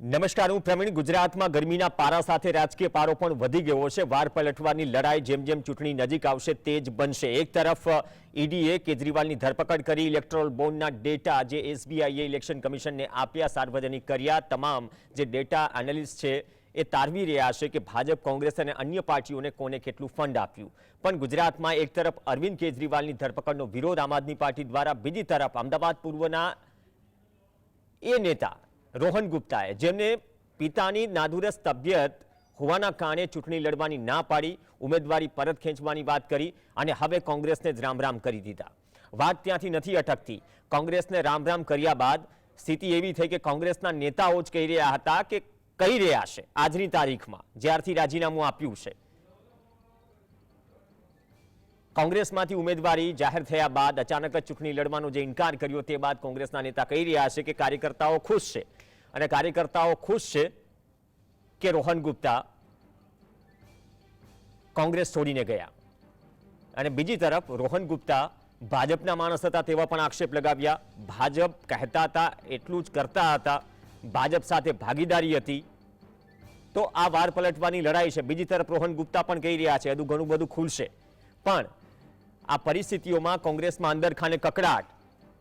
નમસ્કાર, હું પ્રવીણ. ગુજરાતમાં ગરમીના પારા સાથે રાજકીય પારો પણ વધી ગયો છે. વાર પલટવાની લડાઈ જેમ જેમ ચૂંટણી નજીક આવશે, તે જ બનશે. એક તરફ, ઈડીએ કેજરીવાલની ધરપકડ કરી ઇલેક્ટ્રોલ બોન્ડના ડેટા જે એસબીઆઈએ ઇલેક્શન કમિશનને આપ્યા, સાર્વજનિક કર્યા. તમામ જે ડેટા એનાલિસ્ટ છે, એ તારવી રહ્યા છે કે ભાજપ, કોંગ્રેસ અને અન્ય પાર્ટીઓને કોને કેટલું ફંડ આપ્યું. પણ ગુજરાતમાં એક તરફ અરવિંદ કેજરીવાલની ધરપકડનો વિરોધ આમ આદમી પાર્ટી દ્વારા, બીજી તરફ અમદાવાદ પૂર્વના એ નેતા રોહન ગુપ્તાએ, જેમને પિતાની નાદુરસ્ત તબિયત હોવાના કારણે ચૂંટણી લડવાની ના પાડી, ઉમેદવારી પરત ખેંચવાની વાત કરી અને હવે કોંગ્રેસને જ રામ રામ કરી દીધા. વાત ત્યાંથી નથી અટકતી. કોંગ્રેસને રામ રામ કર્યા બાદ સ્થિતિ એવી થઈ કે કોંગ્રેસના નેતાઓ જ કહી રહ્યા હતા કે કહી રહ્યા છે આજની તારીખમાં, જ્યારથી રાજીનામું આપ્યું છે. કોંગ્રેસમાંથી ઉમેદવારી જાહેર થયા બાદ અચાનક જ ચૂંટણી લડવાનો જે ઇનકાર કર્યો તે બાદ કોંગ્રેસના નેતા કહી રહ્યા છે કે કાર્યકર્તાઓ ખુશ છે. અને કાર્યકર્તાઓ ખુશ છે કે રોહન ગુપ્તા કોંગ્રેસ છોડીને ગયા. અને બીજી તરફ રોહન ગુપ્તા ભાજપના માણસ હતા તેવા પણ આક્ષેપ લગાવ્યા. ભાજપ કહેતા હતા, એટલું જ કરતા હતા. ભાજપ સાથે ભાગીદારી હતી. તો આ વાર પલટવાની લડાઈ છે. બીજી તરફ રોહન ગુપ્તા પણ કહી રહ્યા છે હજુ ઘણું બધું ખુલશે. પણ આ પરિસ્થિતિઓમાં કોંગ્રેસમાં અંદર ખાને કકડાટ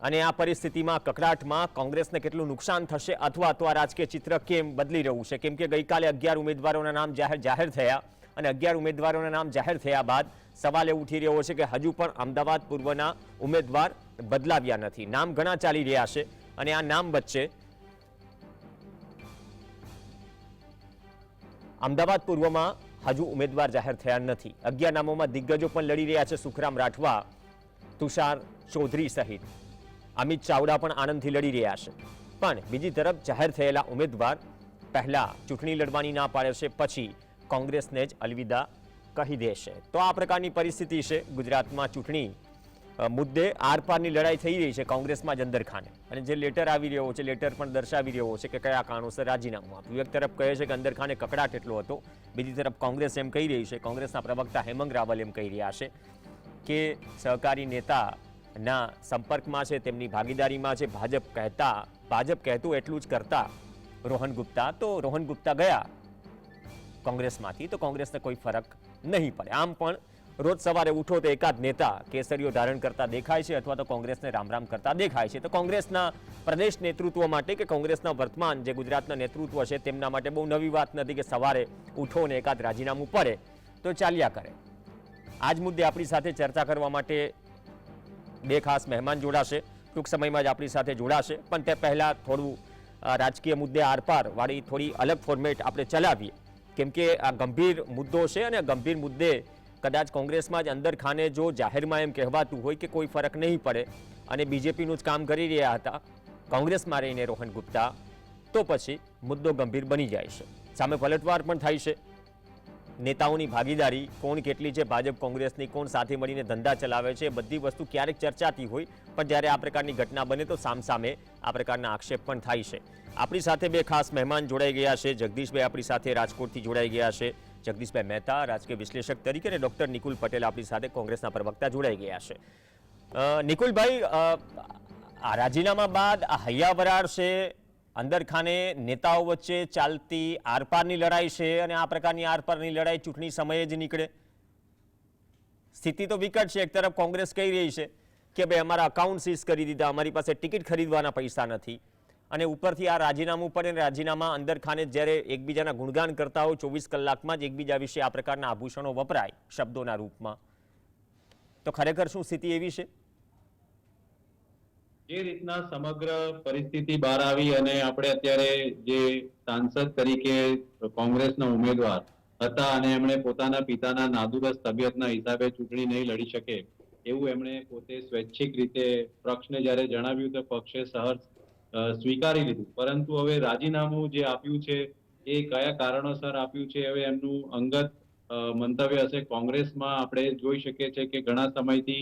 અને આ પરિસ્થિતિમાં કકડાટમાં કોંગ્રેસને કેટલું નુકસાન થશે અથવા આ રાજકીય ચિત્ર કેમ બદલી રહ્યું છે? કેમ કે ગઈકાલે અગિયાર ઉમેદવારોના નામ જાહેર જાહેર થયા અને અગિયાર ઉમેદવારોના નામ જાહેર થયા બાદ સવાલ ઉઠી રહ્યો છે કે હજુ પણ અમદાવાદ પૂર્વના ઉમેદવાર બદલાવ્યા નથી. નામ ઘણા ચાલી રહ્યા છે અને આ નામ વચ્ચે અમદાવાદ પૂર્વમાં હજુ ઉમેદવાર જાહેર થયા નથી. અગિયાર નામોમાં દિગ્ગજો પણ લડી રહ્યા છે સુખરામ રાઠવા, તુષાર ચૌધરી સહિત. અમિત ચાવડા પણ આનંદથી લડી રહ્યા છે. પણ બીજી તરફ જાહેર થયેલા ઉમેદવાર પહેલા ચૂંટણી લડવાની ના પાડે છે, પછી કોંગ્રેસને જ અલવિદા કહી દેશે તો આ પ્રકારની પરિસ્થિતિ છે ગુજરાતમાં ચૂંટણી મુદ્દે આરપારની લડાઈ થઈ રહી છે કોંગ્રેસમાં જ અંદર ખાને. અને જે લેટર આવી રહ્યો છે, લેટર પણ દર્શાવી રહ્યો છે કે કયા કારણોસર રાજીનામું આપ્યું. એક તરફ કહે છે કે અંદર ખાને કકડાટ એટલો હતો. બીજી તરફ કોંગ્રેસ એમ કહી રહી છે, કોંગ્રેસના પ્રવક્તા હેમંગ રાવલ એમ કહી રહ્યા છે કે સહકારી નેતાના સંપર્કમાં છે, તેમની ભાગીદારીમાં છે. ભાજપ કહેતા, ભાજપ કહેતું એટલું જ કરતા. રોહન ગુપ્તા તો રોહન ગુપ્તા ગયા. કોંગ્રેસમાંથી તો કોંગ્રેસને કોઈ ફરક નહીં પડે. આમ પણ રોજ સવારે ઉઠો તો એકાદ નેતા કેસરીઓ ધારણ કરતા દેખાય છે અથવા તો કોંગ્રેસને રામ રામ કરતા દેખાય છે. તો કોંગ્રેસના પ્રદેશ નેતૃત્વ માટે કે કોંગ્રેસના વર્તમાન જે ગુજરાતના નેતૃત્વ છે તેમના માટે બહુ નવી વાત નથી કે સવારે ઉઠો ને એકાદ રાજીનામું પડે. તો ચાલ્યા કરે. આજ મુદ્દે આપણી સાથે ચર્ચા કરવા માટે બે ખાસ મહેમાન જોડાશે. ટૂંક સમયમાં જ આપણી સાથે જોડાશે. પણ તે પહેલાં થોડું રાજકીય મુદ્દે આરપાર વાળી થોડી અલગ ફોર્મેટ આપણે ચલાવીએ. કેમ કે આ ગંભીર મુદ્દો છે અને ગંભીર મુદ્દે કદાચ કોંગ્રેસમાં જ અંદર ખાને જો જાહેરમાં એમ કહેવાતું હોય કે કોઈ ફરક નહીં પડે અને બીજેપીનું જ કામ કરી રહ્યા હતા, કોંગ્રેસમાં રહીને રોહન ગુપ્તા, તો પછી મુદ્દો ગંભીર બની જાય છે. સામે પલટવાર પણ થાય છે. નેતાઓની ભાગીદારી, કોણ કેટલી છે, ભાજપ કોંગ્રેસની કોણ સાથે મળીને ધંધા ચલાવે છે, બધી વસ્તુ ક્યારેક ચર્ચાતી હોય, પણ જ્યારે આ પ્રકારની ઘટના બને તો સામસામે આ પ્રકારના આક્ષેપ પણ થાય છે. આપણી સાથે બે ખાસ મહેમાન જોડાઈ ગયા છે. જગદીશભાઈ આપણી સાથે રાજકોટથી જોડાઈ ગયા છે. જગદીશભાઈ મહેતા, રાજકીય વિશ્લેષક તરીકે અને ડૉક્ટર નિકુલ પટેલ આપણી સાથે કોંગ્રેસના પ્રવક્તા જોડાઈ ગયા છે. નિકુલભાઈ આ રાજીનામા બાદ આ હૈયાવરાર છે અંદર ખાને નેતાઓ વચ્ચે ચાલતી આરપારની લડાઈ છે અને આ પ્રકારની આરપારની લડાઈ ચૂંટણી સમયે જ નીકળે. સ્થિતિ તો વિકટ છે, એક તરફ કોંગ્રેસ કહી રહી છે કે ભાઈ અમારા અકાઉન્ટ સીઝ કરી દીધા, અમારી પાસે ટિકિટ ખરીદવાના પૈસા નથી. અને ઉપરથી આ રાજીનામું પર અને રાજીનામા અંદર ખાને જ્યારે એકબીજાના ગુણગાન કરતા હોય, ચોવીસ કલાકમાં જ એકબીજા વિશે આ પ્રકારના આભૂષણો વપરાય શબ્દોના રૂપમાં. તો ખરેખર શું સ્થિતિ એવી છે? જે રીતના સમગ્ર પરિસ્થિતિ બહાર આવી અને આપણે અત્યારે જે સાંસદ તરીકે કોંગ્રેસના ઉમેદવાર હતા અને એમણે પોતાના પિતાના નાદુરસ્ત તબિયતના હિસાબે ચૂંટણી નહીં લડી શકે, એવું એમણે પોતે સ્વૈચ્છિક રીતે પક્ષને જ્યારે જણાવ્યું તો પક્ષે સહર્ષ સ્વીકારી લીધું. પરંતુ હવે રાજીનામું જે આપ્યું છે, એ કયા કારણોસર આપ્યું છે, હવે એમનું અંગત મંતવ્ય હશે. કોંગ્રેસમાં આપણે જોઈ શકીએ છીએ કે ઘણા સમયથી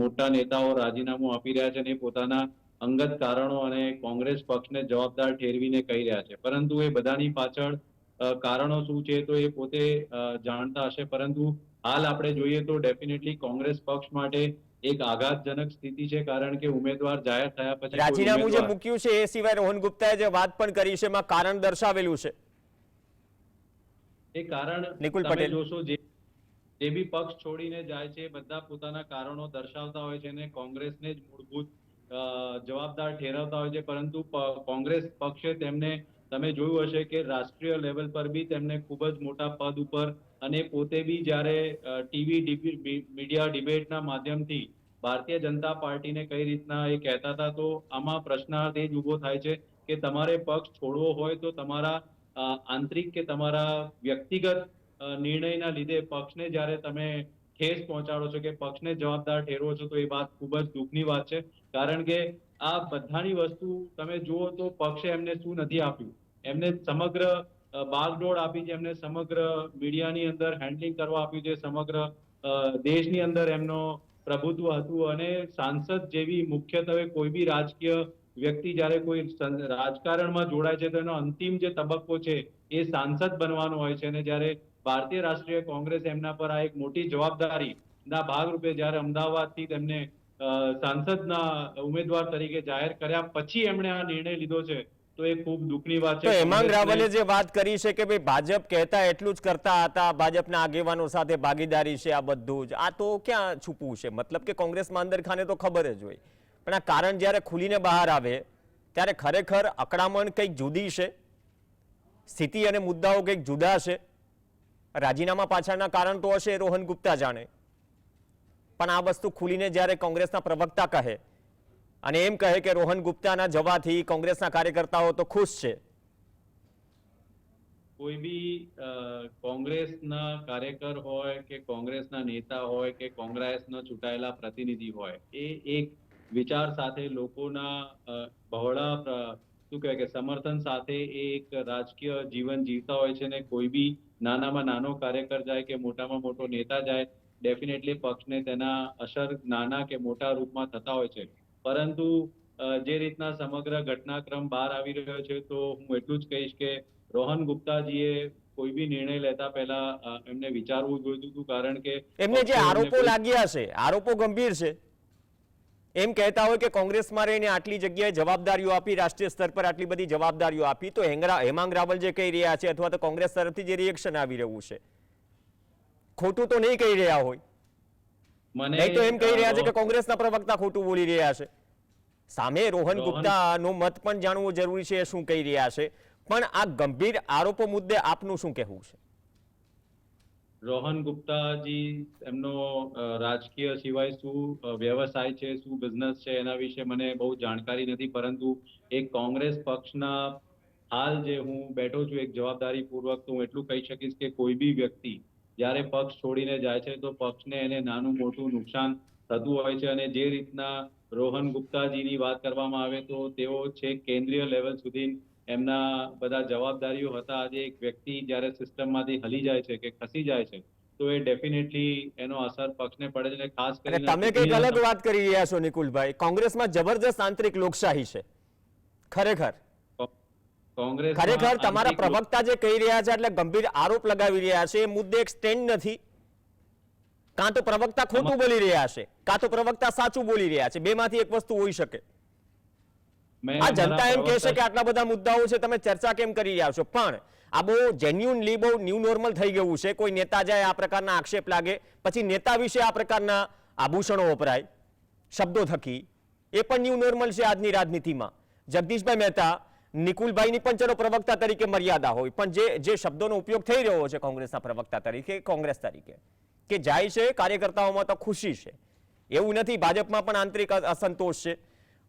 મોટા નેતાઓ રાજીનામું આપી રહ્યા છે અને પોતાના અંગત કારણો અને કોંગ્રેસ પક્ષને જવાબદાર ઠેરવીને કહી રહ્યા છે. પરંતુ એ બધાની પાછળ કારણો શું છે તો એ પોતે જાણતા હશે. પરંતુ હાલ આપણે જોઈએ તો ડેફિનેટલી કોંગ્રેસ પક્ષ માટે એક આઘાતજનક સ્થિતિ છે કારણ કે ઉમેદવાર જાહેર થયા પછી રાજીનામું જે મૂક્યું છે એ સિવાય રોહન ગુપ્તાએ જે વાત પણ કરી છે એમાં કારણ દર્શાવેલું છે. એ કારણ નિકુલ તમે પટેલ. જોશો જે જે બી પક્ષ છોડીને જાય છે બધા પોતાના કારણો દર્શાવતા હોય છે અને કોંગ્રેસને જ મૂળભૂત જવાબદાર ઠેરવતા હોય છે. પરંતુ કોંગ્રેસ પક્ષે તેમને, તમે જોયું હશે કે રાષ્ટ્રીય લેવલ પર બી તેમને ખૂબ જ મોટા પદ ઉપર અને પોતે બી જ્યારે ટીવી મીડિયા ડિબેટના માધ્યમથી ભારતીય જનતા પાર્ટીને કઈ રીતના એ કહેતા હતા, તો આમાં પ્રશ્નાર્થ એ જ ઊભો થાય છે કે તમારે પક્ષ છોડવો હોય તો તમારા આંતરિક કે તમારા વ્યક્તિગત નિર્ણયના લીધે પક્ષને જ્યારે તમે ઠેસ પહોંચાડો છો કે પક્ષને જવાબદાર ઠેરવો છો, તો એ વાત ખૂબ જ દુઃખની વાત છે. કારણ કે આ બધાની વસ્તુ તમે જુઓ તો પક્ષે એમને શું નથી આપ્યું. એમને સમગ્ર બાગડોળ આપી છે, એમને સમગ્ર મીડિયાની અંદર હેન્ડલિંગ કરવા આપ્યું છે, સમગ્ર દેશની અંદર એમનો પ્રભુત્વ હતું અને સાંસદ જેવી મુખ્યત્વે કોઈ બી રાજકીય વ્યક્તિ જ્યારે કોઈ રાજકારણમાં જોડાય છે, તો એનો અંતિમ જે તબક્કો છે એ સાંસદ બનવાનો હોય છે અને જ્યારે ભારતીય રાષ્ટ્રીય કોંગ્રેસ એમના પર આ એક મોટી જવાબદારી ના ભાગરૂપે જ્યારે અમદાવાદથી તેમને સાંસદના ઉમેદવાર તરીકે જાહેર કર્યા પછી એમણે આ નિર્ણય લીધો છે તો એ ખૂબ દુઃખની વાત છે. હેમાંગ રાવલે જે વાત કરી છે કે ભાઈ ભાજપ કહેતા એટલું જ કરતા હતા ભાજપના આગેવાનો સાથે ભાગીદારી છે આ બધું જ. આ તો ક્યાં છુપવું છે? મતલબ કે કોંગ્રેસમાં અંદર ખાને તો ખબર જ હોય. પણ આ કારણ જ્યારે ખુલીને બહાર આવે ત્યારે ખરેખર અકળામણ કંઈક જુદી છે? સ્થિતિ અને મુદ્દાઓ કંઈક જુદા છે? રાજીનામા પાછળના કારણ તો હશે, રોહન ગુપ્તા જાણે. પણ આ વસ્તુ ખુલીને જ્યારે કોંગ્રેસના પ્રવક્તા કહે, અને એમ કહે કે રોહન ગુપ્તાના જવાથી કોંગ્રેસના કાર્યકર્તાઓ તો ખુશ છે. કોઈ બી કોંગ્રેસના કાર્યકર હોય કે કોંગ્રેસના નેતા હોય કે કોંગ્રેસના ચૂંટાયેલા પ્રતિનિધિ હોય, એ એક વિચાર સાથે લોકોના બહોળા શું કહેવાય કે સમર્થન સાથે એ એક રાજકીય જીવન જીવતા હોય છે ને કોઈ બી નાનામાં નાનો કાર્યકર જાય કે મોટામાં મોટો નેતા જાય ડેફિનેટલી પક્ષને તેના અસર નાના કે મોટા રૂપમાં થતા હોય છે. પરંતુ જે રીતના સમગ્ર ઘટનાક્રમ બહાર આવી રહ્યો છે તો હું એટલું જ કહીશ કે રોહન ગુપ્તાજીએ કોઈ બી નિર્ણય લેતા પહેલા એમને વિચારવું જોઈતું હતું કારણ કે એમને જે આરોપો લાગ્યા છે આરોપો ગંભીર છે. એમ કહેતા હોય કે કોંગ્રેસમાં રહીને આટલી જગ્યાએ જવાબદારીઓ આપી રાષ્ટ્રીય સ્તર પર આટલી બધી જવાબદારીઓ આપી તો હેંગરા હેમાંગ રાવલ જે કહી રહ્યા છે અથવા તો કોંગ્રેસ તરફથી જે રિએક્શન આવી રહ્યું છે. ખોટું તો નહીં કહી રહ્યા હોય. મને નહીં તો એમ કહી રહ્યા છે કે કોંગ્રેસના પ્રવક્તા ખોટું બોલી રહ્યા છે. સામે રોહન રોહન- ગુપ્તાનો મત પણ જાણવું જરૂરી છે શું કહી રહ્યા છે. પણ આ ગંભીર આરોપો મુદ્દે આપનું શું કહેવું છે? રોહન ગુપ્તાજી એમનો રાજકીય સિવાય શું વ્યવસાય છે, શું બિઝનેસ છે એના વિશે મને બહુ જાણકારી નથી, પરંતુ એક કોંગ્રેસ પક્ષના હાલ જે હું બેઠો છું, એક જવાબદારી પૂર્વક તો હું એટલું કહી શકીશ કે કોઈ બી વ્યક્તિ જ્યારે પક્ષ છોડીને જાય છે, તો પક્ષને એને નાનું મોટું નુકસાન થતું હોય છે અને જે રીતના રોહન ગુપ્તાજીની વાત કરવામાં આવે તો તેઓ છે કેન્દ્રીય લેવલ સુધી એમના બધા જવાબદારીઓ હતા. આજે એક વ્યક્તિ જ્યારે સિસ્ટમમાંથી હલી જાય છે કે ખસી જાય છે તો એ ડેફિનેટલી એનો અસર પક્ષને પડે છે. ખાસ કરીને તમે કંઈક અલગ વાત કરી રહ્યા છો નિકુલભાઈ. કોંગ્રેસમાં જબરજસ્ત આંતરિક લોકશાહી છે. ખરેખર. કોંગ્રેસ ખરેખર તમારા પ્રવક્તા જે કહી રહ્યા છે એટલે ગંભીર આરોપ લગાવી રહ્યા છે. એ મુદ્દે એક સ્ટેન્ડ નથી. કાં તો પ્રવક્તા ખોટું બોલી રહ્યા છે કાં તો પ્રવક્તા સાચું બોલી રહ્યા છે. બેમાંથી એક વસ્તુ હોઈ શકે. આ જનતા એમ કહેશે કે આટલા બધા મુદ્દાઓ છે તમે ચર્ચા કેમ કરી રહ્યા છો? પણ આ બહુ જેન્યુનલી બહુ ન્યૂ નોર્મલ થઈ ગયું છે. કોઈ નેતા જાય આ પ્રકારના આક્ષેપ લાગે. પછી નેતા વિશે આ પ્રકારના આભૂષણો વપરાય. શબ્દો થકી. એ પણ ન્યૂ નોર્મલ છે આજની રાજનીતિમાં. જગદીશભાઈ મહેતા નિકુલભાઈની પણ ચલો પ્રવક્તા તરીકે મર્યાદા હોય. પણ જે જે શબ્દોનો ઉપયોગ થઈ રહ્યો છે કોંગ્રેસના પ્રવક્તા તરીકે કોંગ્રેસ તરીકે કે જાય છે કાર્યકર્તાઓમાં તો ખુશી છે. એવું નથી ભાજપમાં પણ આંતરિક અસંતોષ છે.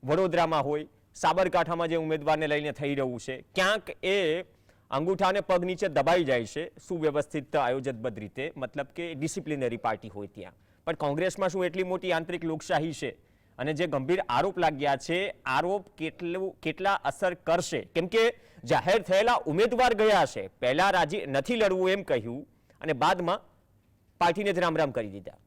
વડોદરામાં હોય સાબરકાંઠામાં જે ઉમેદવારને લઈને થઈ રહ્યું છે, ક્યાંક એ અંગૂઠાને પગ નીચે દબાઈ જાય છે, સુવ્યવસ્થિત આયોજનબદ્ધ રીતે, મતલબ કે ડિસિપ્લિનરી પાર્ટી હોય ત્યાં. પણ કોંગ્રેસમાં શું એટલી મોટી આંતરિક લોકશાહી છે? અને જે ગંભીર આરોપ લાગ્યા છે, આરોપ કેટલું, કેટલા અસર કરશે? કેમ કે જાહેર થયેલા ઉમેદવાર ગયા છે, પહેલા રાજી નથી લડવું એમ કહ્યું, અને બાદમાં પાર્ટીને જ રામ રામ કરી દીધા.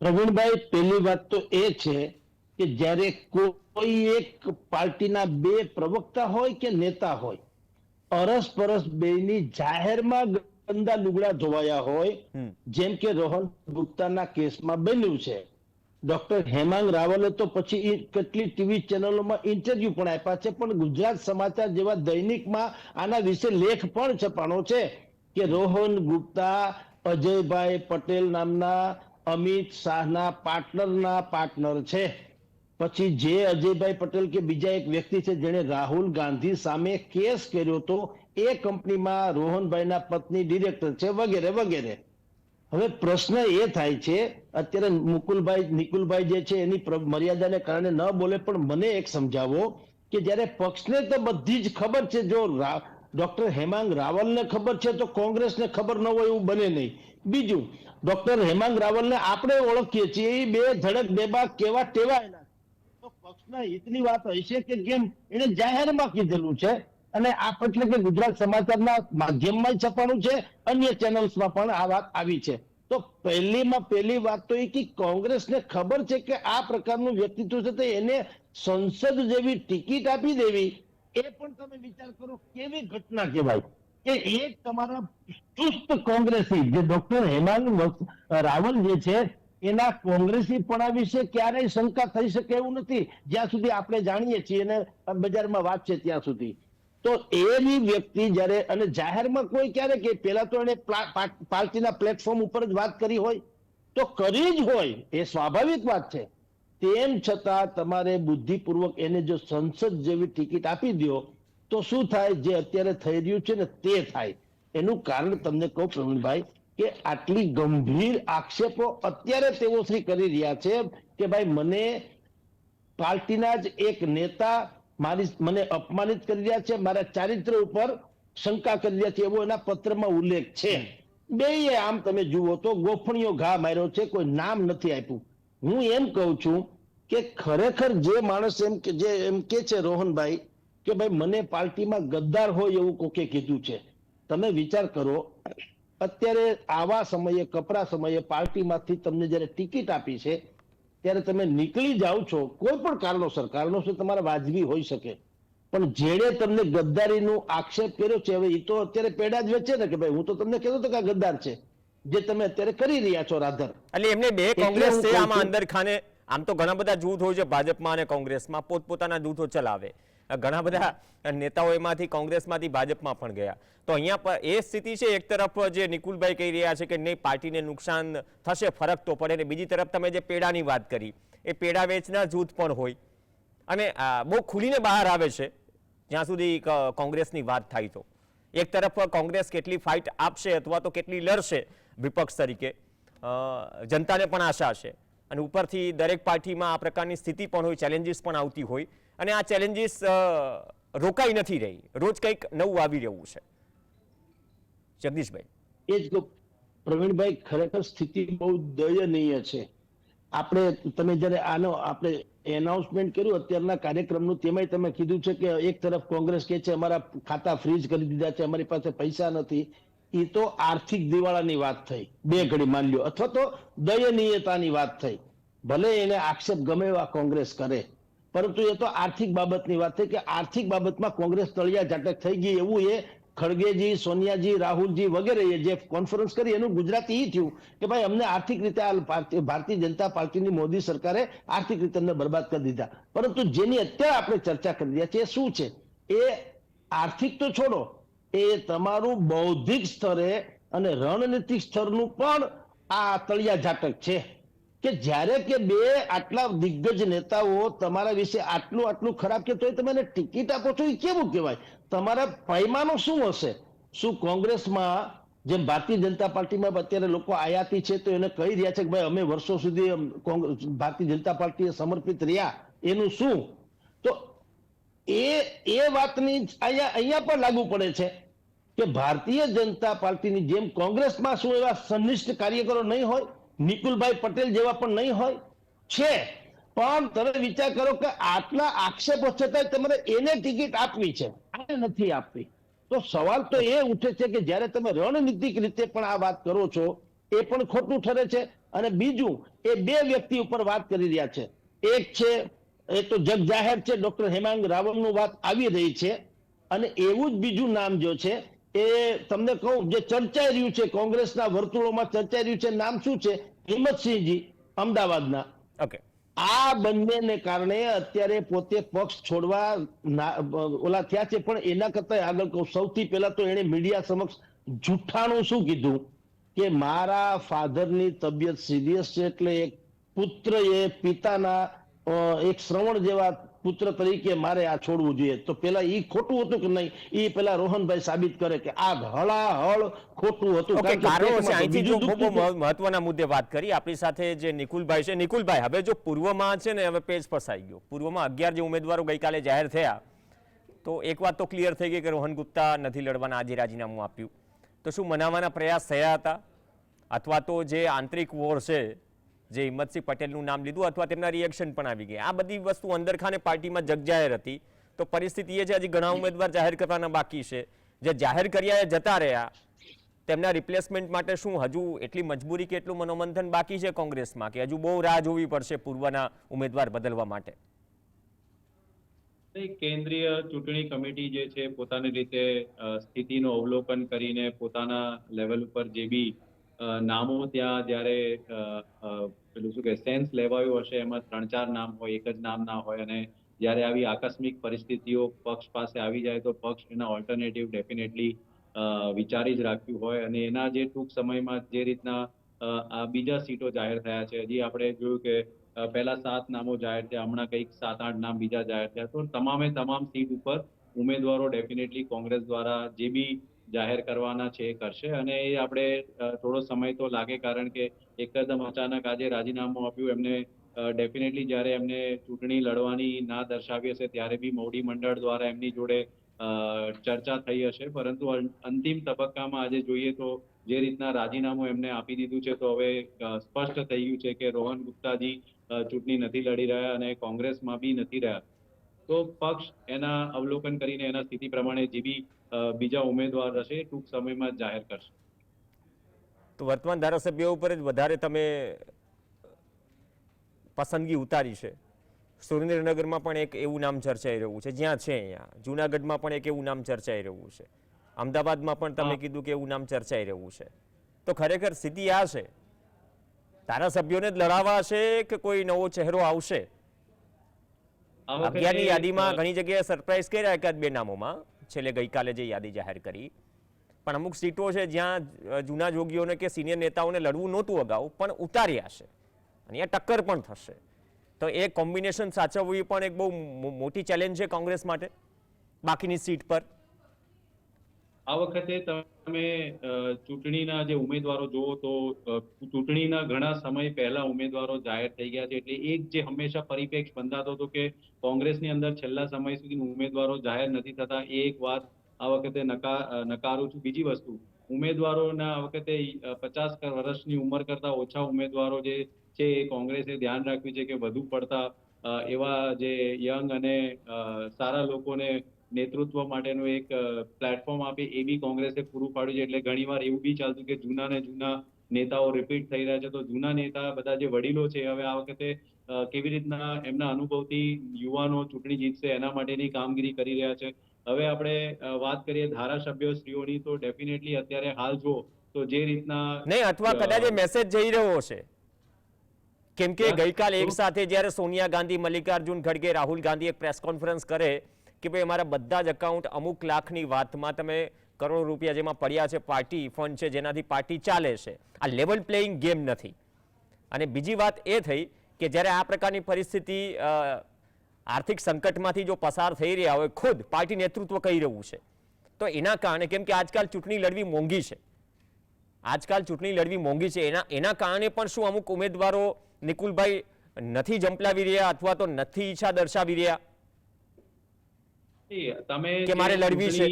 પ્રવીણભાઈ, પહેલી વાત તો એ છે કે જ્યારે કોઈ એક પાર્ટીના બે પ્રવક્તા હોય કે નેતા હોય અરસપરસ બેની જાહેરમાં ગંદા લુગડા ધોવાયા હોય જેમ કે રોહન ગુપ્તાના કેસમાં બન્યું છે. ડોક્ટર હેમાંગ રાવલે તો પછી કેટલી ટીવી ચેનલોમાં ઇન્ટરવ્યુ પણ આપ્યા છે પણ ગુજરાત સમાચાર જેવા દૈનિકમાં આના વિશે લેખ પણ છપાણો છે કે રોહન ગુપ્તા અજયભાઈ પટેલ નામના અમિત શાહના પાર્ટનરના પાર્ટનર છે. પછી જે અજયભાઈ પટેલ કે બીજા એક વ્યક્તિ છે જેણે રાહુલ ગાંધી સામે કેસ કર્યો તો એ કંપનીમાં રોહનભાઈના પત્ની ડિરેક્ટર છે, વગેરે વગેરે. હવે પ્રશ્ન એ થાય છે, અત્યારે મુકુલભાઈ, નિકુલભાઈ જે છે એની મર્યાદાને કારણે ન બોલે, પણ મને એક સમજાવો કે જ્યારે પક્ષને તો બધી જ ખબર છે, જો ડોક્ટર હેમાંગ રાવલને ખબર છે તો કોંગ્રેસને ખબર ન હોય એવું બને નહીં. બીજું, ડોક્ટર હેમાંગ રાવલને આપણે ઓળખીએ છીએ, એ બે ધડક બેબા કેવા ટેવાયેલા પક્ષના હિતની વાત હશે કે કેમ? એને જાહેરમાં કીધેલું છે. અને આ એટલે કે ગુજરાત સમાચારના માધ્યમમાં છપાણું છે, અન્ય ચેનલ્સમાં પણ આ વાત આવી છે. તો પહેલીમાં પહેલી વાત તો એ કે કોંગ્રેસને ખબર છે કે આ પ્રકારનું વ્યક્તિત્વ છે તો એને સંસદ જેવી ટિકિટ આપી દેવી, એ પણ તમે વિચાર કરો કેવી ઘટના કહેવાય? કે એક તમારા ચુસ્ત કોંગ્રેસી, જે ડોક્ટર હેમાંગ રાવલ જે છે એના કોંગ્રેસીપણા વિશે ક્યારેય શંકા થઈ શકે એવું નથી. જ્યાં સુધી આપણે જાણીએ છીએ અને બજારમાં વાત છે ત્યાં સુધી. તો એવી વ્યક્તિ જ્યારે, અને જાહેરમાં કોઈ ક્યારે કે પેલા તો એને પાર્ટીના પ્લેટફોર્મ ઉપર જ વાત કરી હોય, તો કરી જ હોય, એ સ્વાભાવિક વાત છે. તેમ છતાં તમારે બુદ્ધિપૂર્વક એને જો સંસદ જેવી ટિકિટ આપી દો તો શું થાય? જે અત્યારે થઈ રહ્યું છે ને, તે થાય. એનું કારણ તમને કહું પ્રવીણભાઈ કે આટલી ગંભીર આક્ષેપો અત્યારે તેઓ શ્રી કરી રહ્યા છે કે ભાઈ મને પાર્ટીના જ એક નેતા મારી મને અપમાનિત કરી રહ્યા છે મારા ચારિત્ર ઉપર શંકા કરી રહ્યા છે એવો એના પત્રમાં ઉલ્લેખ છે. બે આમ તમે જુઓ તો ગોફણીયો ઘા માર્યો છે કોઈ નામ નથી આપ્યું. હું એમ કહું છું કે ખરેખર જે માણસ એમ કે જે એમ કે છે રોહનભાઈ કે ભાઈ મને પાર્ટીમાં ગદ્દાર હોય એવું કોકે કીધું છે. તમે વિચાર કરો અત્યારે આવા સમયે કપરા સમયે પાર્ટીમાંથી તમને જ્યારે ટિકિટ આપી છે ત્યારે તમે નીકળી જાઓ છો કોઈ પણ કારણોસર કારણોસર તમારા વાજબી હોઈ શકે. પણ જેણે તમને ગદ્દારીનો આક્ષેપ કર્યો છે હવે એ તો અત્યારે પેડા જ વેચે ને કે ભાઈ હું તો તમને કહેતો હતો કે આ ગદ્દાર છે જે તમે અત્યારે કરી રહ્યા છો રાધર. એટલે એમને બે કોંગ્રેસ છે આમાં અંદર ખાને આમ તો ઘણા બધા જૂથ હોય છે ભાજપમાં અને કોંગ્રેસમાં પોતપોતાના જૂથો ચલાવે. ઘણા બધા નેતાઓ એમાંથી કોંગ્રેસમાંથી ભાજપમાં પણ ગયા. તો અહીંયા એ સ્થિતિ છે, એક તરફ જે નિકુલભાઈ કહી રહ્યા છે કે નહીં, પાર્ટીને નુકસાન થશે, ફરક તો પડે ને બીજી તરફ તમે જે પેડાની વાત કરી, એ પેડા વેચનાર જૂથ પણ હોય. અને બહુ ખુલીને બહાર આવે છે, જ્યાં સુધી કોંગ્રેસની વાત થાય તો. એક તરફ કોંગ્રેસ કેટલી ફાઇટ આપશે અથવા તો કેટલી લડશે વિપક્ષ તરીકે જનતાને પણ આશા છે. અને ઉપરથી દરેક પાર્ટીમાં આ પ્રકારની સ્થિતિ પણ હોય, ચેલેન્જીસ પણ આવતી હોય. અને આ ચેલેન્જીસ રોકાઈ નથી રહી. રોજ કંઈક નવું આવી રહ્યું છે. જગદીશભાઈ. એ જ પ્રવીણભાઈ, ખરેખર સ્થિતિ બહુ દયનીય છે. આપણે, તમે જ્યારે આનો, આપણે એનાઉન્સમેન્ટ કર્યું, અત્યારના કાર્યક્રમનું, તેમાંય તમે કીધું છે કે એક તરફ કોંગ્રેસ કે છે, અમારા ખાતા ફ્રીજ કરી દીધા છે, અમારી પાસે પૈસા નથી. એ તો આર્થિક દિવાળાની વાત થઈ. બે ઘડી માન લ્યો. અથવા તો દયનીયતાની વાત થઈ. ભલે એને આક્ષેપ ગમે એવા કોંગ્રેસ કરે. પરંતુ એ તો આર્થિક બાબતની વાત થઈ કે આર્થિક બાબતમાં કોંગ્રેસ તળિયા ઝાટક થઈ ગઈ એવું એ ખડગેજી, સોનિયાજી, રાહુલજી વગેરે જે કોન્ફરન્સ કરી એનું ગુજરાતી એ થયું કે ભાઈ અમને આર્થિક રીતે ભારતીય જનતા પાર્ટીની મોદી સરકારે આર્થિક રીતે અમને બરબાદ કરી દીધા. પરંતુ જેની અત્યારે આપણે ચર્ચા કરી રહ્યા છીએ શું છે? એ આર્થિક તો છોડો, એ તમારું બૌદ્ધિક સ્તરે અને રણનીતિક સ્તરનું પણ આ તળિયા ઝાટક છે. કે જ્યારે કે બે આટલા દિગ્ગજ નેતાઓ તમારા વિશે આટલું આટલું ખરાબ કે તોય તમે એને ટિકિટ આપો છો એ કેવું કહેવાય? તમારા પૈમાનો શું હશે? શું કોંગ્રેસમાં જેમ ભારતીય જનતા પાર્ટીમાં અત્યારે લોકો આયાતી છે તો એને કહી રહ્યા છે કે ભાઈ અમે વર્ષો સુધી ભારતીય જનતા પાર્ટીએ સમર્પિત રહ્યા. એનું શું? તો એ એ વાતની અહીંયા અહીંયા પણ લાગુ પડે છે કે ભારતીય જનતા પાર્ટીની જેમ કોંગ્રેસમાં શું એવા સંનિષ્ઠ કાર્યકરો નહીં હોય નિકુલભાઈ પટેલ જેવા પણ નહીં હોય? છે. પણ તમે વિચાર કરો કે આટલા આક્ષેપો છતાં તમારે એને ટિકિટ આપવી છે. આને નથી આપવી. તો સવાલ તો એ ઉઠે છે કે જ્યારે તમે રણનીતિક રીતે પણ આ વાત કરો છો એ પણ ખોટું ઠરે છે. અને બીજું એ બે વ્યક્તિ ઉપર વાત કરી રહ્યા છે. એક છે એ તો જગ જાહેર છે ડોક્ટર હેમાંગ રાવલનું વાત આવી રહી છે. અને એવું જ બીજું નામ જો છે એ તમને કહું જે ચર્ચાઈ રહ્યું છે કોંગ્રેસના વર્તુળોમાં ચર્ચાઈ રહ્યું છે નામ શું છે? હિંમતસિંહજી અમદાવાદના. ઓકે. આ બંનેને કારણે અત્યારે પોતે પક્ષ છોડવા ઓલા થયા છે પણ એના કરતા આગળ કહું સૌથી પહેલા તો એણે મીડિયા સમક્ષ જૂઠાણું શું કીધું? કે મારા ફાધરની તબિયત સિરિયસ છે એટલે એક પુત્ર એ પિતાના એક શ્રવણ જેવા પુત્ર તરીકે મારે આ છોડવું જોઈએ. તો પેલા એ ખોટું હતું કે નહીં? એ પેલા રોહનભાઈ સાબિત કરે કે આ હળાહળ ખોટું હતું. મહત્વના મુદ્દે વાત કરી. આપણી સાથે જે નિકુલભાઈ છે નિકુલભાઈ હવે જો પૂર્વમાં છે ને હવે પેજ ફસાઈ ગયો. પૂર્વમાં અગિયાર જે ઉમેદવારો ગઈકાલે જાહેર થયા તો એક વાત તો ક્લિયર થઈ ગઈ કે રોહન ગુપ્તા નથી લડવાના આજે રાજીનામું આપ્યું. તો શું મનાવવાના પ્રયાસ થયા હતા? અથવા તો જે આંતરિક વોર છે જે હિંમતસિંહ પટેલનું નામ લીધું અથવા તેમના રિએક્શન પણ આવી ગયા. આ બધી વસ્તુ અંદરખાને પાર્ટીમાં જગજાહેર હતી. તો પરિસ્થિતિ એ છે, હજી ઘણા ઉમેદવાર જાહેર કરવાના બાકી છે. જે જાહેર કર્યા જતા રહ્યા. તેમના રિપ્લેસમેન્ટ માટે શું હજુ એટલી મજબૂરી કે એટલું મનોમંથન બાકી છે કોંગ્રેસમાં કે હજુ બહુ રાહ જોવી પડશે પૂર્વના ઉમેદવાર બદલવા માટે? કેન્દ્રીય ચૂંટણી કમિટી જે છે, પોતાની રીતે સ્થિતિનું અવલોકન કરીને પોતાના લેવલ ઉપર જે બી નામો ત્યાં જ્યારે પેલું શું કે સેન્સ લેવાયું હશે, એમાં ત્રણ ચાર નામ હોય, એક જ નામ ના હોય અને જ્યારે આવી આકસ્મિક પરિસ્થિતિઓ પક્ષ પાસે આવી જાય તો પક્ષ એના ઓલ્ટરનેટિવ ડેફિનેટલી વિચારી જ રાખ્યું હોય અને એના જે ટૂંક સમયમાં જે રીતના આ બીજા સીટો જાહેર થયા છે, હજી આપણે જોયું કે પહેલા સાત નામો જાહેર થયા, હમણાં કંઈક સાત આઠ નામ બીજા જાહેર થયા, તો તમામે તમામ સીટ ઉપર ઉમેદવારો ડેફિનેટલી કોંગ્રેસ દ્વારા જે બી જાહેર કરવાના છે એ કરશે અને એ આપણે થોડો સમય તો લાગે કારણ કે એકદમ અચાનક આજે રાજીનામું આપ્યું, એમને ડેફિનેટલી જ્યારે એમને ચૂંટણી લડવાની ના દર્શાવી હશે ત્યારે બી મોવડી મંડળ દ્વારા એમની જોડે ચર્ચા થઈ હશે. પરંતુ અંતિમ તબક્કામાં આજે જોઈએ તો જે રીતના રાજીનામું એમને આપી દીધું છે તો હવે સ્પષ્ટ થઈ ગયું છે કે રોહન ગુપ્તાજી ચૂંટણી નથી લડી રહ્યા અને કોંગ્રેસમાં બી નથી રહ્યા. તો પક્ષ એના અવલોકન કરીને એના સ્થિતિ પ્રમાણે જે બી બીજા ઉમેદવાર હશે ટૂંક સમયમાં જાહેર કરશે. તો વર્તમાન ધારાસભ્ય ઉપર જ વધારે તમે પસંદગી ઉતારી છે. સુરેન્દ્રનગરમાં પણ એક એવું નામ ચર્ચાઈ રહ્યું છે જ્યાં છે અહીંયા. જૂનાગઢમાં પણ એક એવું નામ ચર્ચાઈ રહ્યું છે. અમદાવાદમાં પણ તમે કીધું કે એવું નામ ચર્ચાઈ રહ્યું છે. તો ખરેખર સ્થિતિ આ છે. ધારાસભ્યોને જ લડાવાશે છે કે કોઈ નવો ચહેરો આવશે? અગિયારની યાદીમાં ઘણી જગ્યાએ સરપ્રાઈઝ કર્યા એકાદ બે નામોમાં. છેલ્લે ગઈકાલે જે યાદી જાહેર કરી. પણ અમુક સીટો છે જ્યાં જૂના જોગીઓને કે સિનિયર નેતાઓને લડવું નહોતું અગાઉ, પણ ઉતાર્યા છે. અને ટક્કર પણ થશે. તો એ કોમ્બિનેશન સાચવવી પણ એક બહુ મોટી ચેલેન્જ છે કોંગ્રેસ માટે, બાકીની સીટ પર. આ વખતે તમે ચૂંટણીના જે ઉમેદવારો જુઓ તો ચૂંટણીના ઘણા સમય પહેલા ઉમેદવારો જાહેર થઈ ગયા છે. એટલે એક જે હંમેશા પરિપ્રેક્ષ બંધાતો હતો કે કોંગ્રેસની અંદર છેલ્લા સમય સુધી ઉમેદવારો જાહેર નથી થતા. એ એક વાત આ વખતે નકા નકારું છું. બીજી વસ્તુ, ઉમેદવારોના આ વખતે પચાસ વર્ષની ઉંમર કરતા ઓછા ઉમેદવારો જે છે એ કોંગ્રેસે ધ્યાન રાખ્યું છે કે વધુ પડતા એવા જે યંગ અને સારા લોકોને નેતૃત્વ માટેનું એક પ્લેટફોર્મ આપે એ બી કોંગ્રેસે પૂરું પાડ્યું છે. એટલે ઘણીવાર એવું બી ચાલતું કે જૂના ને જૂના નેતાઓ રિપીટ થઈ રહ્યા છે. તો જૂના નેતા બધા જે વડીલો છે હવે આ વખતે કેવી રીતના એમના અનુભવથી યુવાનો ચૂંટણી જીતશે એના માટેની કામગીરી કરી રહ્યા છે. હવે આપણે વાત કરીએ ધારાસભ્ય શ્રીઓની તો ડેફિનેટલી અત્યારે હાલ જો તો જે રીતના નહીં અથવા કદાચ મેસેજ જઈ રહ્યો છે કેમ કે ગઈકાલ ગઈકાલે એક સાથે જ્યારે સોનિયા ગાંધી મલ્લિકાર્જુન ખડગે રાહુલ ગાંધી એક પ્રેસ કોન્ફરન્સ કરે કે ભાઈ અમારા બધા જ એકાઉન્ટ અમુક લાખની વાતમાં તમે કરોડો રૂપિયા જેમાં પડ્યા છે, પાર્ટી ફંડ છે, જેનાથી પાર્ટી ચાલે છે. આ લેવલ પ્લેઇંગ ગેમ નથી. અને બીજી વાત એ થઈ કે જ્યારે આ પ્રકારની પરિસ્થિતિ આર્થિક સંકટમાંથી જો પસાર થઈ રહ્યા હોય, ખુદ પાર્ટી નેતૃત્વ કહી રહ્યું છે, તો એના કારણે કેમ કે આજકાલ ચૂંટણી લડવી મોંઘી છે. આજકાલ ચૂંટણી લડવી મોંઘી છે. એના એના કારણે પણ શું અમુક ઉમેદવારો નિકુલભાઈ નથી જંપલાવી રહ્યા અથવા તો નથી ઈચ્છા દર્શાવી રહ્યા? તમે કે મારે લડવી છે.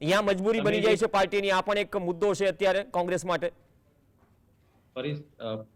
અહીંયા મજબૂરી બની જાય છે પાર્ટીની. આ પણ એક મુદ્દો છે અત્યારે કોંગ્રેસ માટે.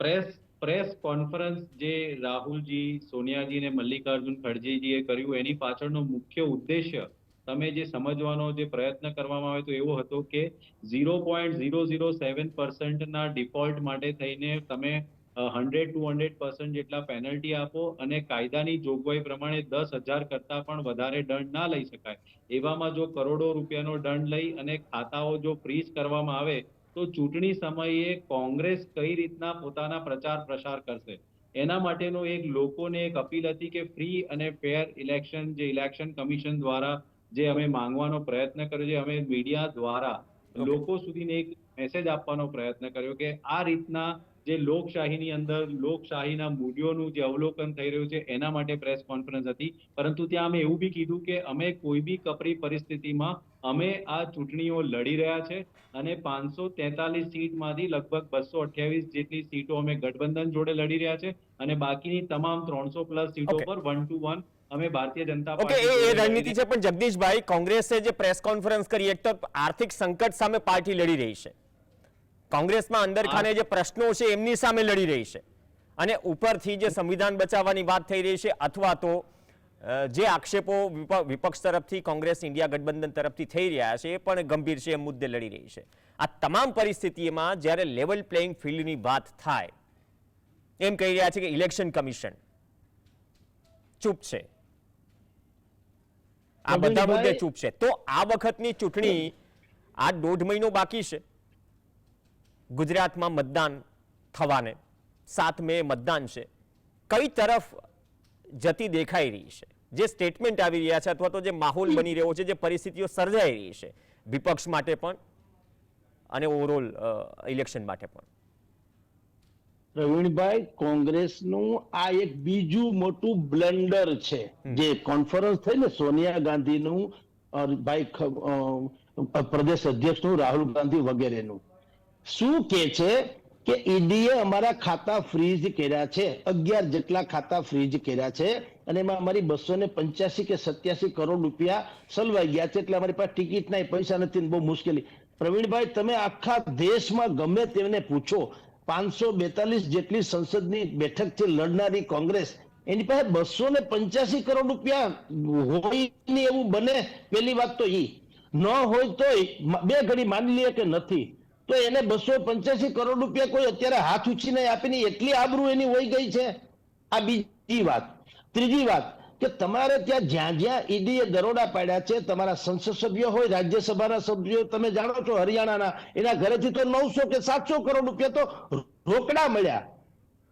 પ્રેસ પ્રેસ કોન્ફરન્સ જે રાહુલજી સોનિયાજી ને મલ્લિકાર્જુન ખડગેજીએ કર્યું એની પાછળનો મુખ્ય ઉદ્દેશ્ય તમે જે સમજવાનો જે પ્રયત્ન કરવામાં આવે તો એવો હતો કે zero point zero zero seven પર્સન્ટના default માટે થઈને તમે હંડ્રેડ ટુ હંડ્રેડ પર્સન્ટ જેટલા પેનલ્ટી આપો અને કાયદાની જોગવાઈ પ્રમાણે દસ હજાર કરતા પણ વધારે દંડ ના લઈ શકાય. એવામાં જો કરોડો રૂપિયાનો દંડ લઈ અને ખાતાઓ જો ફ્રીઝ કરવામાં આવે તો ચૂંટણી સમયે કોંગ્રેસ કઈ રીતના પોતાના પ્રચાર પ્રસાર કરશે? એના માટેનો એક લોકોને એક અપીલ હતી કે ફ્રી અને ફેર ઇલેક્શન જે ઇલેક્શન કમિશન દ્વારા જે અમે માંગવાનો પ્રયત્ન કર્યો છે અમે મીડિયા દ્વારા લોકો સુધીને એક મેસેજ આપવાનો પ્રયત્ન કર્યો કે આ રીતના જે લોકશાહીની અંદર લોકશાહીના મૂલ્યોનું જે અવલોકન થઈ રહ્યું છે એના માટે પ્રેસ કોન્ફરન્સ હતી. પરંતુ ત્યાં અમે એવું બી કીધું કે અમે કોઈ બી કપરી પરિસ્થિતિમાં અમે આ ચૂંટણીઓ લડી રહ્યા છે અને પાંચસો તેતાલીસ સીટમાંથી લગભગ બસો અઠ્યાવીસ જેટલી સીટો અમે ગઠબંધન જોડે લડી રહ્યા છે અને બાકીની તમામ ત્રણસો પ્લસ સીટો પર વન ટુ વન અમે ભારતીય જનતા ઓકે એ રણનીતિ છે પણ જગદીશભાઈ કોંગ્રેસે જે પ્રેસ કોન્ફરન્સ કરી એક તો આર્થિક સંકટ સામે પાર્ટી લડી રહી છે. કોંગ્રેસમાં અંદર ખાને જે પ્રશ્નો છે એમની સામે લડી રહી છે. અને ઉપરથી જે સંવિધાન બચાવવાની વાત થઈ રહી છે અથવા તો જે આક્ષેપો વિપક્ષ તરફથી કોંગ્રેસ ઇન્ડિયા ગઠબંધન તરફથી થઈ રહ્યા છે એ પણ ગંભીર છે એ મુદ્દે લડી રહી છે. આ તમામ પરિસ્થિતિમાં જ્યારે લેવલ પ્લેઇંગ ફિલ્ડની વાત થાય એમ કહી રહ્યા છે કે ઇલેક્શન કમિશન ચૂપ છે. આ બધા મુદ્દે ચૂપ છે. તો આ વખતની ચૂંટણી આ દોઢ મહિનો બાકી છે. ગુજરાતમાં મતદાન થવાને સાત મે મતદાન છે. કઈ તરફ જતી દેખાઈ રહી છે? જે સ્ટેટમેન્ટ આવી રહ્યા છે અથવા તો જે માહોલ બની રહ્યો છે જે પરિસ્થિતિઓ સર્જાઈ રહી છે વિપક્ષ માટે પણ અને ઓવરઓલ ઇલેક્શન માટે પણ. પ્રવીણભાઈ કોંગ્રેસનું આ એક બીજું મોટું બ્લન્ડર છે. જે કોન્ફરન્સ થઈ ને સોનિયા ગાંધીનું ભાઈ પ્રદેશ અધ્યક્ષનું રાહુલ ગાંધી વગેરેનું. શું કે છે કે ઈડીએ અમારા ખાતા ફ્રીઝ કર્યા છે? અગિયાર જેટલા ખાતા ફ્રીઝ કર્યા છે અને એમાં અમારી બસો ને પંચ્યાસી કે સત્યાસી કરોડ રૂપિયા સલવાઈ ગયા છે એટલે અમારી પાસે ટિકિટ ના પૈસા નથી બહુ મુશ્કેલી. પ્રવીણભાઈ, તમે આખા દેશમાં ગમે તેમને પૂછો, પાંચસો બેતાલીસ જેટલી સંસદની બેઠક છે લડનારી કોંગ્રેસ, એની પાસે બસો ને પંચ્યાસી કરોડ રૂપિયા હોય એવું બને? પેલી વાત તો ઈ. ન હોય તોય બે ઘડી માની લઈએ કે નથી. તો એને બસો પંચ્યાસી કરોડ રૂપિયા કોઈ અત્યારે હાથ ઉછીને આપીને એટલી આબરૂ એની હોઈ ગઈ છે? આ બીજી વાત. ત્રીજી વાત કે તમારે ત્યાં જ્યાં જ્યાં ઈડીએ દરોડા પાડ્યા છે, તમારા સંસદ સભ્ય હોય, રાજ્યસભાના સભ્યો, તમે જાણો છો હરિયાણાના, એના ઘરેથી તો નવસો કે સાતસો કરોડ રૂપિયા તો રોકડા મળ્યા.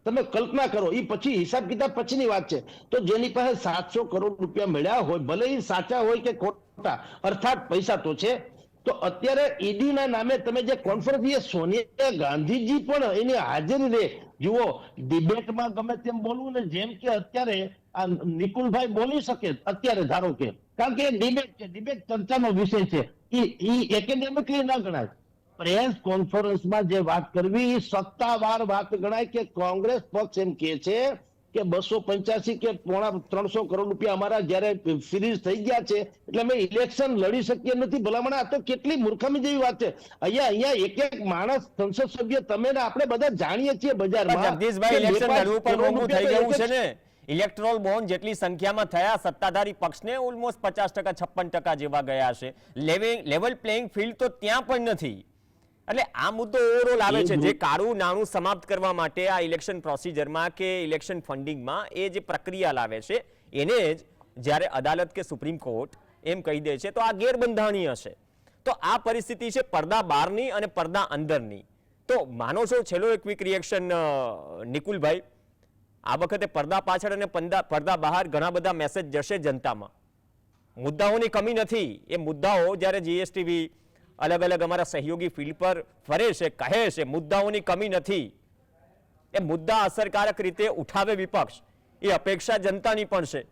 તમે કલ્પના કરો એ પછી હિસાબ કિતાબ પછીની વાત છે. તો જેની પાસે સાતસો કરોડ રૂપિયા મળ્યા હોય, ભલે એ સાચા હોય કે ખોટા, અર્થાત પૈસા તો છે તો અત્યારે ઈડીના નામે તમે જે કોન્ફરન્સ સોનિયા ગાંધીજી પણ એની હાજરી રે જુઓ, ડિબેટમાં ગમે તેમ બોલવું ને જેમ કે અત્યારે આ નિકુલભાઈ બોલી શકે અત્યારે ધારો કે. કારણ કે ડિબેટ છે, ડિબેટ ચર્ચાનો વિષય છે. એ એકેડેમિકલી ના ગણાય. પ્રેસ કોન્ફરન્સમાં જે વાત કરવી એ સત્તાવાર વાત ગણાય કે કોંગ્રેસ પક્ષ એમ કે છે કે બસો પંચ્યાસી કે પોણા ત્રણસો કરોડ રૂપિયા અમારા જયારે સિરીઝ થઈ ગયા છે એટલે અમે ઇલેક્શન લડી શકીએ નથી. ભલામણ આ તો કેટલી મૂર્ખામી જેવી વાત છે. અહીંયા અહીંયા એક એક માણસ સંસદ સભ્ય તમે ને આપણે બધા જાણીએ છીએ બજારમાં જગદીશભાઈ ઇલેક્શન લડવું પણ મોંઘું થઈ ગયું છે ને. ઇલેક્ટ્રોલ બોન્ડ જેટલી સંખ્યામાં થયા સત્તાધારી પક્ષને ઓલમોસ્ટ પચાસ ટકા છપ્પન ટકા જેવા ગયા છે. લેવલ પ્લેઇંગ ફિલ્ડ તો ત્યાં પણ નથી. એટલે આ મુદ્દો ઓવરઓલ આવે છે જે કાળું નાણું સમાપ્ત કરવા માટે આ ઇલેક્શન પ્રોસિજરમાં કે ઇલેક્શન ફંડિંગમાં એ જે પ્રક્રિયા લાવે છે એને જ જ્યારે અદાલત કે સુપ્રીમ કોર્ટ એમ કહી દે છે તો આ ગેરબંધારણીય છે. તો આ પરિસ્થિતિ છે પડદા બહારની અને પડદા અંદરની. તો માનો છો છેલ્લો એક ક્વિક રિએક્શન નિકુલભાઈ આ વખતે પડદા પાછળ અને પડદા પડદા બહાર ઘણા બધા મેસેજ જશે જનતામાં. મુદ્દાઓની કમી નથી. એ મુદ્દાઓ જ્યારે જીએસટીવી અલગ અલગ અમારા સહયોગી ફિલ્ડ પર ફરે છે, કહે છે, મુદ્દાઓની કમી નથી. એ મુદ્દા અસરકારક રીતે ઉઠાવે વિપક્ષ. એ અપેક્ષા જનતાની પણ છે.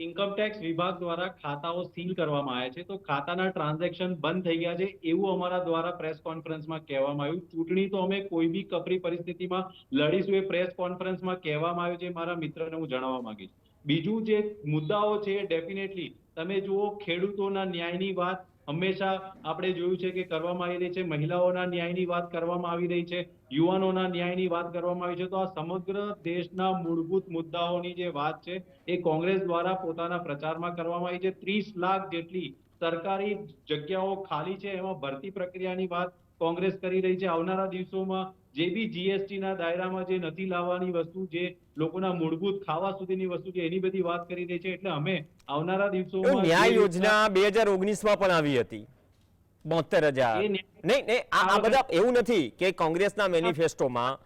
ઇન્કમટેક્સ વિભાગ દ્વારા ખાતાઓ સીલ કરવામાં આવ્યા છે. તો ખાતાના ટ્રાન્ઝેક્શન બંધ થઈ ગયા છે એવું અમારા દ્વારા પ્રેસ કોન્ફરન્સમાં કહેવામાં આવ્યું. ચૂંટણી તો અમે કોઈ બી કપરી પરિસ્થિતિમાં લડીશું એ પ્રેસ કોન્ફરન્સમાં કહેવામાં આવ્યું છે. મારા મિત્રને હું જણાવવા માંગીશ. બીજું જે મુદ્દાઓ છે ડેફિનેટલી તમે જુઓ, ખેડૂતોના ન્યાયની વાત હંમેશા આપણે જોયું છે કે કરવામાં આવી રહી છે. મહિલાઓના ન્યાયની વાત કરવામાં આવી રહી છે. યુવાનોના ન્યાયની વાત કરવામાં આવી છે. તો આ સમગ્ર દેશના મૂળભૂત મુદ્દાઓની જે વાત છે, એ કોંગ્રેસ દ્વારા પોતાના પ્રચારમાં કરવામાં આવી છે. ત્રીસ લાખ જેટલી સરકારી જગ્યાઓ ખાલી છે. એમાં ભરતી પ્રક્રિયાની વાત કોંગ્રેસ કરી રહી છે. આવનારા દિવસોમાં જે બી જીએસટી ના દાયરામાં જે નથી લાવવાની વસ્તુ જે લોકોના મૂળભૂત ખાવા સુધીની વસ્તુ છે એની બધી વાત કરી રહી છે. એટલે અમે આવનારા દિવસોમાં ન્યાય યોજના બે હજાર ઓગણીસમાં પણ આવી હતી. બોતેર હજાર. નહીં નહીં આ બધા એવું નથી કે કોંગ્રેસના મેનિફેસ્ટોમાં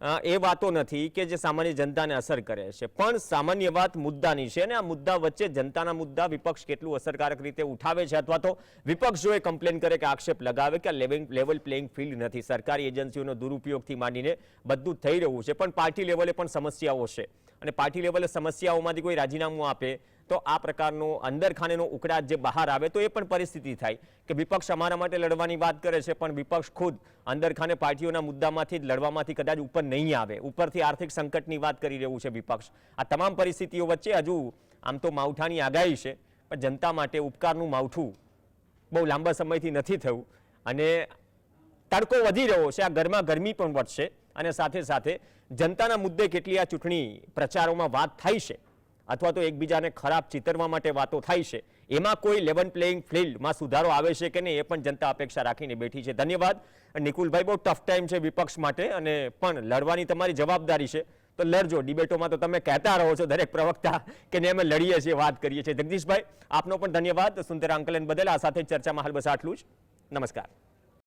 એ વાતો નથી કે જે સામાન્ય જનતાને અસર કરે છે. પણ સામાન્ય વાત મુદ્દાની છે અને આ મુદ્દા વચ્ચે જનતાના મુદ્દા વિપક્ષ કેટલું અસરકારક રીતે ઉઠાવે છે અથવા તો વિપક્ષ જો એ કમ્પ્લેન કરે કે આક્ષેપ લગાવે કે લેવલ લેવલ પ્લેઇંગ ફિલ્ડ નથી. સરકારી એજન્સીઓનો દુરુપયોગથી માંડીને બધું થઈ રહ્યું છે. પણ પાર્ટી લેવલે પણ સમસ્યાઓ છે. અને પાર્ટી લેવલે સમસ્યાઓમાંથી કોઈ રાજીનામું આપે તો આ પ્રકારનો અંદર ખાનેનો ઉકળાટ જે બહાર આવે તો એ પણ પરિસ્થિતિ થાય કે વિપક્ષ અમારા માટે લડવાની વાત કરે છે, પણ વિપક્ષ ખુદ અંદર ખાને પાર્ટીઓના મુદ્દામાંથી જ લડવામાંથી કદાચ ઉપર નહીં આવે. ઉપરથી આર્થિક સંકટની વાત કરી રહ્યું છે વિપક્ષ. આ તમામ પરિસ્થિતિઓ વચ્ચે હજુ આમ તો માવઠાની આગાહી છે, પણ જનતા માટે ઉપકારનું માવઠું બહુ લાંબા સમયથી નથી થયું અને તડકો વધી રહ્યો છે, આ ગરમા ગરમી પણ વધશે અને સાથે સાથે જનતાના મુદ્દે કેટલી આ ચૂંટણી પ્રચારોમાં વાત થાય છે. અથવા તો એકબીજાને ખરાબ ચિતરવા માટે વાતો થાય છે. એમાં કોઈ લેવન પ્લેઇંગ ફિલ્ડમાં સુધારો આવે છે કે નહીં એ પણ જનતા અપેક્ષા રાખીને બેઠી છે. ધન્યવાદ. નિકુલભાઈ, બહુ ટફ ટાઈમ છે વિપક્ષ માટે અને પણ લડવાની તમારી જવાબદારી છે. તો લડજો. ડિબેટોમાં તો તમે કહેતા રહો છો દરેક પ્રવક્તા કે ને અમે લડીએ છીએ, વાત કરીએ છીએ. જગદીશભાઈ, આપનો પણ ધન્યવાદ. સુંદર આંકલન બદલ. આ સાથે ચર્ચામાં હાલ બસ આટલું જ. નમસ્કાર.